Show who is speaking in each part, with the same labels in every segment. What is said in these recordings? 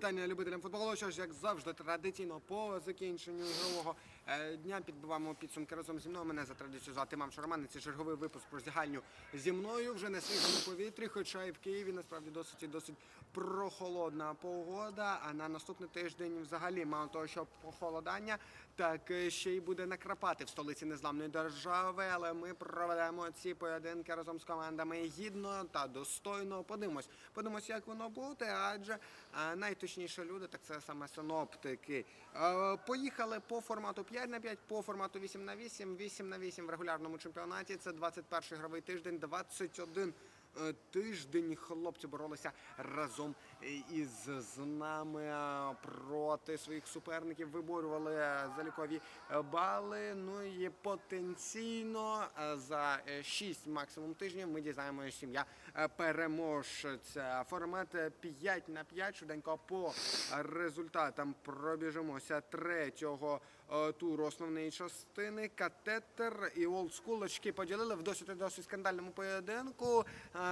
Speaker 1: вітання любителям футболу. Що ж, як завжди, традиційно по закінченню ігрового е, дня підбиваємо підсумки разом зі мною. Мене за традицію звати Мам Шарман. Це черговий випуск про зігальню зі мною вже на свіжому повітрі. Хоча і в Києві насправді досить і досить прохолодна погода. А на наступний тиждень взагалі мало того, що похолодання, так е, ще й буде накрапати в столиці незламної держави. Але ми проведемо ці поєдинки разом з командами гідно та достойно. Подивимось, подивимось, як воно буде. Адже е, найточніші люди, так це саме синоптики. Е, Поїхали по формату 5 на 5, по формату 8 на 8, 8 на 8 в регулярному чемпіонаті. Це 21 ігровий тиждень, 21 е, тиждень хлопці боролися разом із з нами е, проти своїх суперників, виборювали залікові е, бали. Ну і потенційно е, за 6 максимум тижнів ми дізнаємося сім'я е, переможця. Формат е, 5 на 5, швиденько по результатам пробіжимося третього е, туру основної частини. Катетер і олдскулочки поділили в досить досить скандальному поєдинку.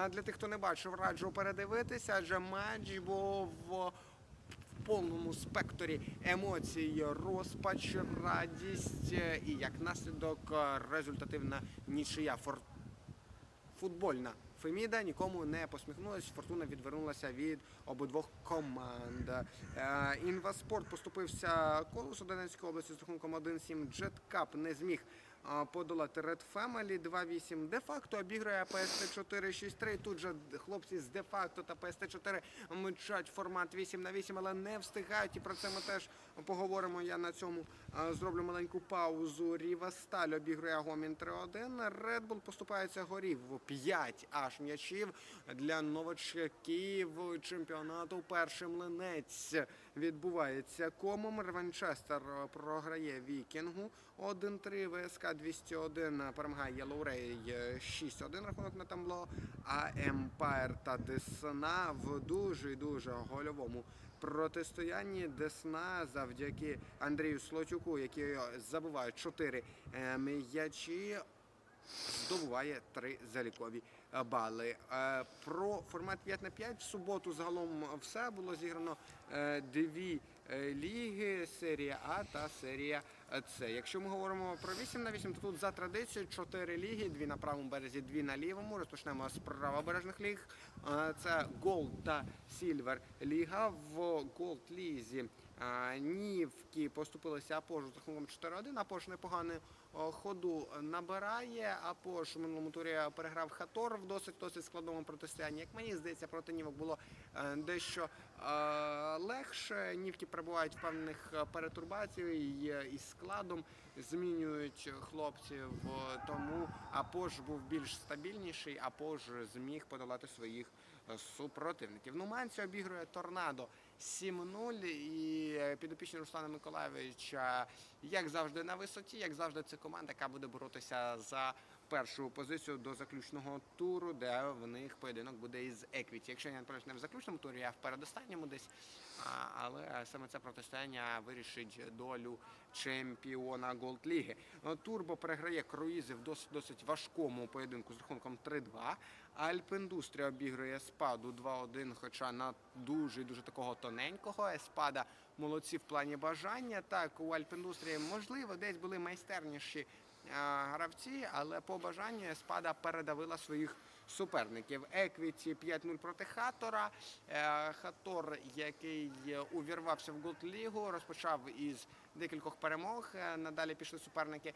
Speaker 1: Е, Для тих, хто не бачив, раджу передивитися, адже матч був в повному спекторі емоцій, розпач, радість е, і як наслідок е, результативна нічия. Фор- Футбольна Феміда нікому не посміхнулась. Фортуна відвернулася від обидвох команд. Е, Інваспорт поступився колосу Донецької області з рахунком 1-7. Джеткап не зміг подолати Red Family 2-8. Де-факто обіграє PST 4-6-3. Тут же хлопці з де-факто та PST 4 мчать формат 8 на 8, але не встигають. І про це ми теж поговоримо. Я на цьому зроблю маленьку паузу. Ріва Сталь обігрує Гомін 3-1. Red Bull поступається горів 5 аж м'ячів для новачків чемпіонату. Перший млинець відбувається комом. Реванчестер програє Вікінгу 1-3. ВСК 201 перемагає Єлоурей 6-1 рахунок на табло. А Емпайр та Десна в дуже дуже гольовому протистоянні Десна завдяки Андрію Слотюку, який забиває 4 м'ячі здобуває три залікові е, бали. Е, Про формат 5 на 5 в суботу загалом все було зіграно е, дві е, ліги, серія А та серія С. Якщо ми говоримо про 8 на 8, то тут за традицією 4 ліги, дві на правому березі, дві на лівому. Розпочнемо з правобережних ліг. Е, Це Gold та Silver ліга. В Gold лізі е, Нівки поступилися Апож з рахунком 4-1. Апож непоганий о, ходу набирає. Апож в минулому турі переграв Хатор в досить досить складному протистоянні. Як мені здається, проти Нівок було е, дещо е, легше. Нівки перебувають в певних е, перетурбацій із складом, змінюють хлопців. е, Тому Апож був більш стабільніший, Апож зміг подолати своїх е, супротивників. Нуманці обігрує торнадо 7-0 і е, підопічні Руслана Миколаєвича, як завжди, на висоті, як завжди, це команда, яка буде боротися за першу позицію до заключного туру, де в них поєдинок буде із Еквіті. Якщо я не в заключному турі, а в передостанньому десь. Але саме це протистояння вирішить долю чемпіона Голд Ліги. Е, Турбо переграє круїзи в досить досить важкому поєдинку з рахунком 3-2. Альпіндустрія обігрує Еспаду 2-1, хоча на дуже дуже такого тоненького. Еспада молодці в плані бажання. Так, у Альпіндустрії можливо десь були майстерніші гравці, але по бажанню Еспада передавила своїх суперників. Еквіті 5-0 проти Хатора. Е, Хатор, який увірвався в Голд-лігу, розпочав із декількох перемог. Е, Надалі пішли суперники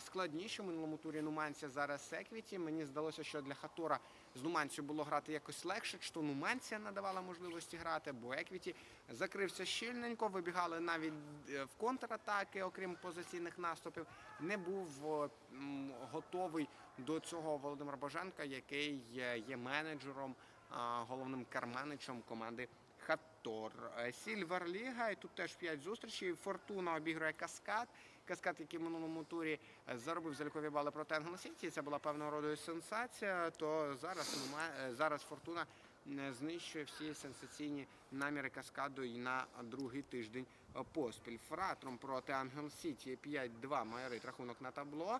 Speaker 1: складніші в минулому турі Нуманця зараз Еквіті. Мені здалося, що для Хатора з Нуманцю було грати якось легше, що Нуманція надавала можливості грати, бо Еквіті закрився щільненько, вибігали навіть е, в контратаки, окрім позиційних наступів. Не був готовий до цього Володимир Боженка, який є, менеджером, головним карманичем команди Хатор. Е, Сільвер Ліга, і тут теж 5 зустрічей. Фортуна обігрує Каскад. Каскад, який в минулому турі е, заробив залікові бали проти Ангела це була певного роду сенсація. То зараз Нума- е, зараз Фортуна е, знищує всі сенсаційні наміри Каскаду і на другий тиждень поспіль. Фратром проти Ангел Сіті 5-2 майорить рахунок на табло.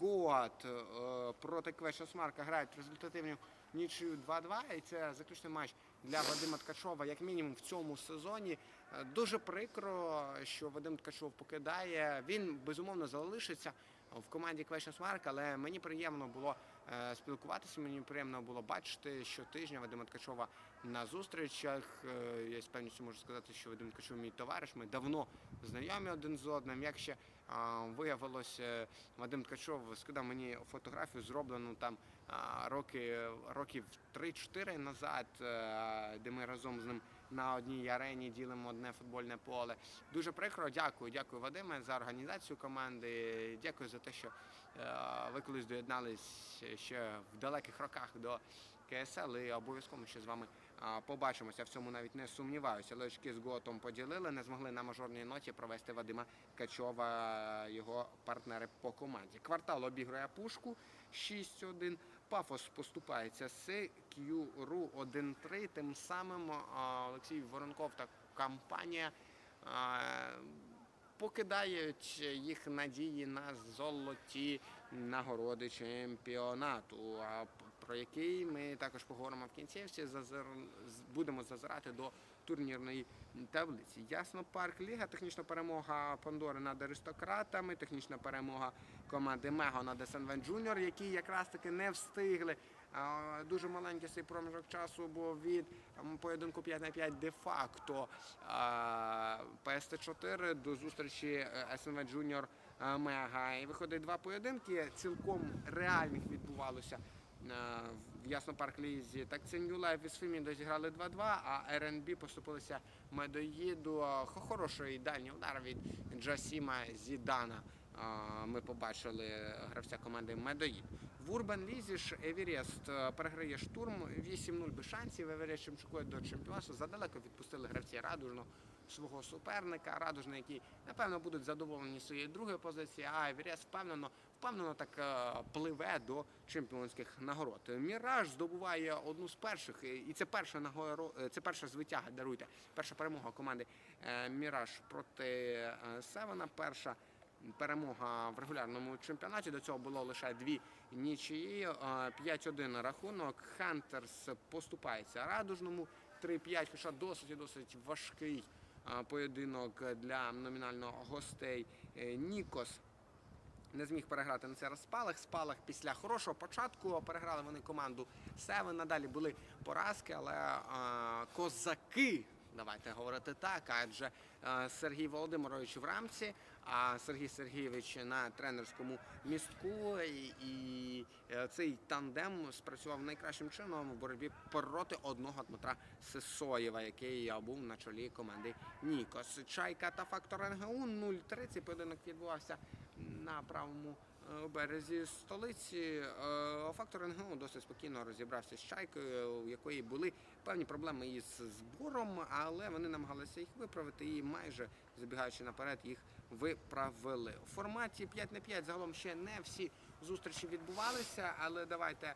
Speaker 1: Гоат е, проти Квешосмарка грають результативну нічию 2-2. І це заключний матч для Вадима Ткачова, як мінімум в цьому сезоні. Е, Дуже прикро, що Вадим Ткачов покидає. Він безумовно залишиться в команді Квешосмарк, але мені приємно було е, спілкуватися. Мені приємно було бачити щотижня Вадима Ткачова на зустрічах. Е, Я з певністю можу сказати, що Вадим Ткачов мій товариш. Ми давно знайомі один з одним. Як ще е, Вадим Ткачов скидав мені фотографію, зроблену там роки, років 3-4 назад, де ми разом з ним на одній арені ділимо одне футбольне поле. Дуже прикро. Дякую, дякую Вадиме за організацію команди. Дякую за те, що е, ви колись доєднались ще в далеких роках до КСЛ і обов'язково ще з вами побачимося. В цьому навіть не сумніваюся. Лички з Готом поділили, не змогли на мажорній ноті провести Вадима Качова, його партнери по команді. Квартал обігрує пушку 6-1. Пафос поступається з К'юру 1-3. Тим самим Олексій Воронков та компанія покидають їх надії на золоті нагороди чемпіонату. Про який ми також поговоримо в кінцівці. Зазир... Будемо зазирати до турнірної таблиці. Ясно, парк Ліга, технічна перемога Пандори над аристократами, технічна перемога команди Мего над СНВ Джуніор, які якраз таки не встигли. Дуже маленький цей проміжок часу був від поєдинку 5 на 5 де-факто а, ПСТ-4 до зустрічі е, СНВ Джуніор е, Мега. І виходить два поєдинки, цілком реальних відбувалося е, в Яснопарк Лізі. Так це New Life із Фімі зіграли 2-2, а РНБ поступилися Медоїду. Хо- Хороший дальній удар від Джасіма Зідана. Ми побачили гравця команди Медоїд. В Урбан Лізі ж Евіріст е, переграє штурм 8-0 без шансів. Евіріст чимчукує до чемпіонату. Задалеко відпустили гравці Радужного свого суперника. Радужний, які напевно будуть задоволені своєю другою позицією, а Евіріст впевнено, впевнено так е, пливе до чемпіонських нагород. Міраж здобуває одну з перших, і і це перша нагоро, е, це перша звитяга, даруйте, перша перемога команди е, Міраж проти е, Севена. Перша перемога в регулярному чемпіонаті. До цього було лише дві нічиї. Е, 5-1 рахунок. Хантерс поступається радужному. 3-5, хоча досить досить важкий е, поєдинок для номінально гостей. Е, Нікос не зміг переграти на цей раз спалах. Спалах після хорошого початку переграли вони команду Севен. Надалі були поразки, але е, козаки. Давайте говорити так, адже е, Сергій Володимирович в рамці, а Сергій Сергійович на тренерському містку. І, е, цей тандем спрацював найкращим чином в боротьбі проти одного Дмитра Сисоєва, який був на чолі команди Нікос. Чайка та фактор НГУ 0-3. Цей поєдинок відбувався на правому е, березі столиці. Е, Фактор НГО досить спокійно розібрався з чайкою, у якої були певні проблеми із збором, але вони намагалися їх виправити і майже забігаючи наперед їх виправили. У форматі 5 на 5 загалом ще не всі зустрічі відбувалися, але давайте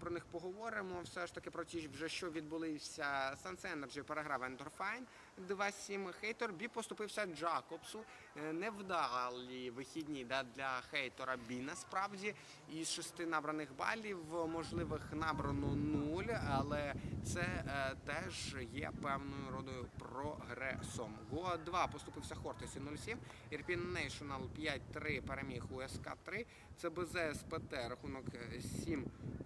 Speaker 1: про них поговоримо. Все ж таки про ті, вже що відбулися Suns Energy переграв Endorfine 2-7. Хейтор Бі поступився Джакобсу. Е, невдалі вихідні да, для хейтора Бі насправді. Із шести набраних балів можливих набрано нуль, але це е, теж є певною родою прогресом. Гоа 2 поступився Хортесі 0-7. Ірпін Нейшнл 5-3 переміг у СК 3. ЦБЗ СПТ рахунок е, 7.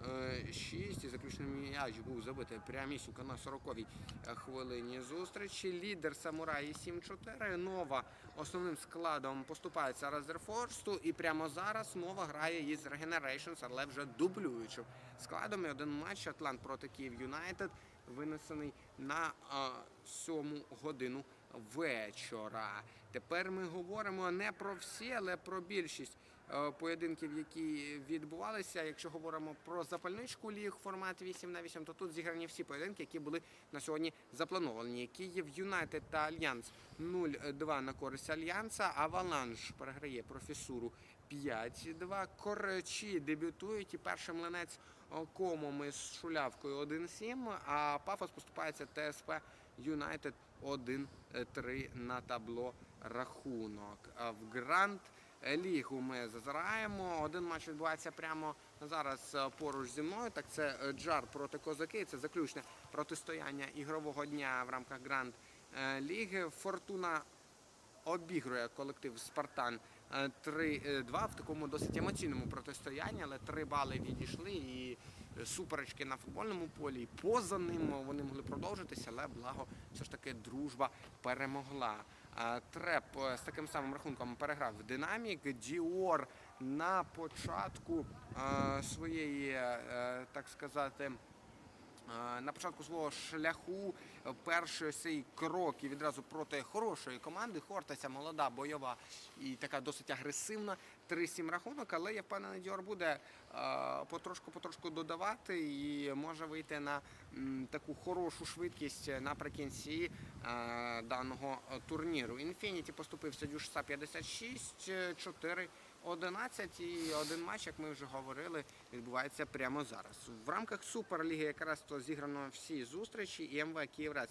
Speaker 1: Е, 6 і заключний м'яч був забитий прямісінько на 40-й е, хвилині зустрічі. Лідер самураї 7-4. Нова основним складом поступається Резерфорсту, І прямо зараз нова грає із Regenerations, але вже дублюючим складом. І Один матч Атлант проти Київ Юнайтед винесений на е, сьому годину вечора. Тепер ми говоримо не про всі, але про більшість поєдинків, які відбувалися. Якщо говоримо про запальничку ліг формат 8 на 8, то тут зіграні всі поєдинки, які були на сьогодні заплановані. Київ Юнайтед та Альянс 0-2 на користь Альянса. Аваланж переграє професуру 5-2. Коречі дебютують і перший млинець комом із шулявкою 1-7, а Пафос поступається ТСП Юнайтед 1-3 на табло рахунок. В Грант лігу ми зазираємо. Один матч відбувається прямо зараз е, поруч зі мною. Так це е, Джар проти Козаки. Це заключне протистояння ігрового дня в рамках Гранд е, Ліги. Фортуна обігрує колектив Спартан е, 3-2 в такому досить емоційному протистоянні, але три бали відійшли і суперечки на футбольному полі. І поза ним вони могли продовжитися, але благо все ж таки дружба перемогла. Треп е, з таким самим рахунком переграв Динамік. Діор на початку е, своєї, е, так сказати. На початку свого шляху перший цей крок і відразу проти хорошої команди. Хортася молода, бойова і така досить агресивна. 3-7 рахунок, але я впевнений, Діор буде потрошку-потрошку додавати і може вийти на таку хорошу швидкість наприкінці е, даного е, турніру. Інфініті поступився Дюшса 56, 4 11 і один матч, як ми вже говорили, відбувається прямо зараз. В рамках Суперліги якраз то зіграно всі зустрічі. І МВ Київрець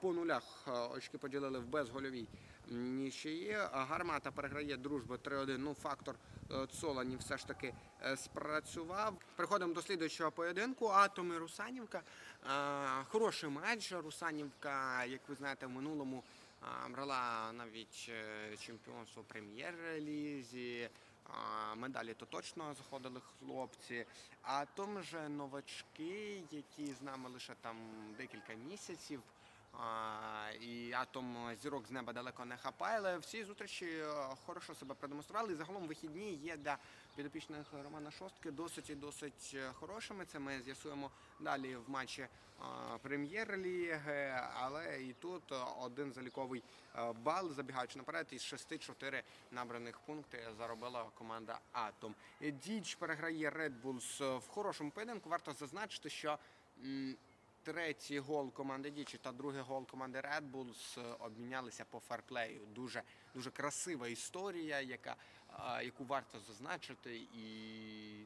Speaker 1: по нулях очки поділили в безгольовій нічиї. А Гармата переграє дружба 3-1. Ну, фактор е, Цолані все ж таки е, спрацював. Переходимо до слідуючого поєдинку. Атом і Русанівка. Е, Хороший матч. Русанівка, як ви знаєте, в минулому брала навіть чемпіонство прем'єр-лізі. Медалі то точно заходили хлопці. А тому же новачки, які з нами лише там декілька місяців. І атом зірок з неба далеко не хапає, але всі зустрічі е, хорошо себе продемонстрували. І загалом вихідні є для підопічних Романа Шостки досить і досить е, хорошими. Це ми з'ясуємо далі в матчі е, прем'єр-ліги. Але і тут один заліковий бал, забігаючи наперед, із 6-4 набраних пункти заробила команда Атом. Діч переграє Red Bulls в хорошому поєдинку. Варто зазначити, що. Третій гол команди Дічі та другий гол команди Red Bulls е, обмінялися по фарплею. Дуже дуже красива історія, яка яку варто зазначити, і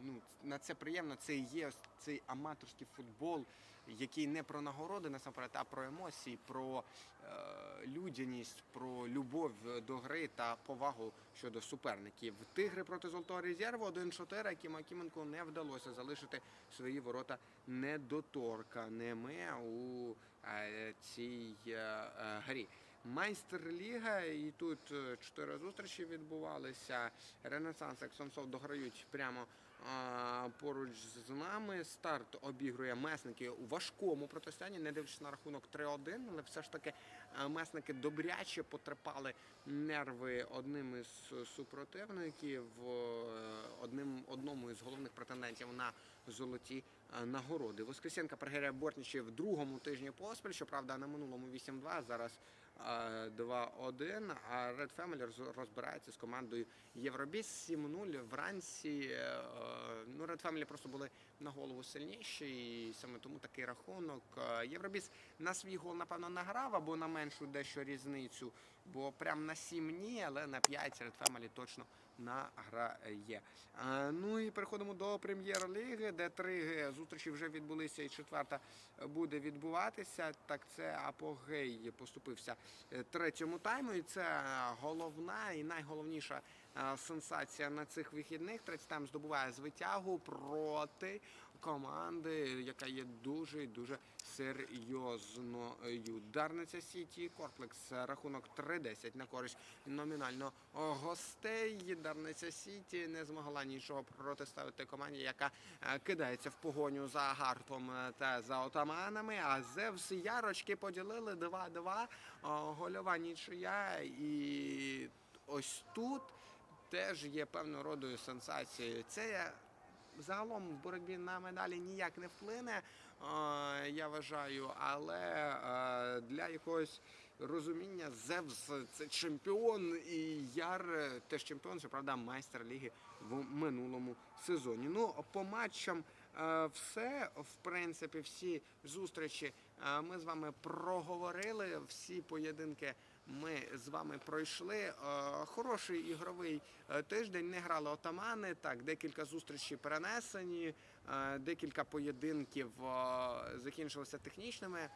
Speaker 1: ну на це приємно. Це і є цей аматорський футбол, який не про нагороди насамперед, а про емоції, про е, людяність, про любов до гри та повагу щодо суперників. Тигри проти Золотого резерву 1-4, яким Акіменку не вдалося залишити свої ворота недоторканими у е, цій е, е, грі. Майстер-ліга, і тут чотири зустрічі відбувалися. Ренесанс, Ексонсов дограють прямо поруч з нами. Старт обігрує месники у важкому протистоянні, не дивлячись на рахунок 3-1, але все ж таки месники добряче потрепали нерви одним із супротивників, е, одним одному із головних претендентів на золоті е, нагороди. Воскресенка переграє Бортничі в другому тижні поспіль. Щоправда, на минулому 8-2, зараз 2-1. А Red Family роз- розбирається з командою Євробіс 7-0 вранці. е, Ну, Red Family просто були на голову сильніші, і саме тому такий рахунок. Е, Євробіс на свій гол, напевно, награв або на меншу дещо різницю, бо прям на 7 ні, але на 5 Red Family точно награє. Е, Ну і переходимо до прем'єр-ліги, де три зустрічі вже відбулися, і четверта буде відбуватися. Так це апогей поступився е, третьому тайму. І це головна і найголовніша сенсація на цих вихідних. Третій тайм здобуває звитягу проти команди, яка є дуже дуже серйозною. Дарниця Сіті Корплекс рахунок 3-10 на користь номінально гостей. Дарниця Сіті не змогла нічого протиставити команді, яка е, кидається в погоню за Гартом е, та за отаманами. А Зевс Ярочки поділили 2-2. Гольова нічия. І ось тут теж є певною родою сенсацією. Це загалом в боротьбі на медалі ніяк не вплине, я вважаю, але для якогось розуміння Зевс це чемпіон і Яр теж чемпіон, щоправда, майстер ліги в минулому сезоні. Ну, по матчам все, в принципі, всі зустрічі ми з вами проговорили, всі поєдинки ми з вами пройшли. Е, Хороший ігровий е, тиждень. Не грали отамани. Так, декілька зустрічей перенесені, е, декілька поєдинків закінчилися технічними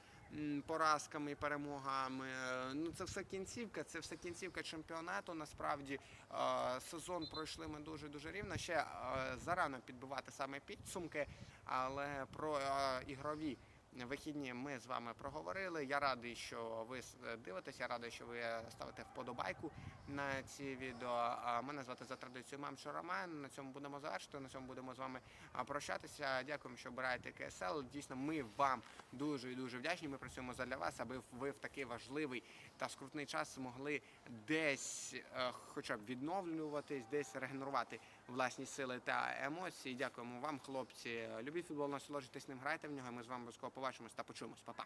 Speaker 1: поразками і перемогами. Ну це все кінцівка, це все кінцівка чемпіонату. Насправді сезон пройшли ми дуже дуже рівно. Ще зарано підбивати саме підсумки, але про ігрові. Вихідні ми з вами проговорили. Я радий, що ви дивитесь. Я радий, що ви ставите вподобайку на ці відео. Мене звати за традицією Мамчо Роман. На цьому будемо завершити. На цьому будемо з вами прощатися. Дякуємо, що обираєте КСЛ. Дійсно, ми вам дуже і дуже вдячні. Ми працюємо задля вас, аби ви в такий важливий та скрутний час змогли десь, е, хоча б відновлюватись, десь регенерувати власні сили та емоції. Дякуємо вам, хлопці. Любіть футбол, насолоджуйтесь ним, грайте в нього. Ми з вами обов'язково побачимось та почуємось. Па-па.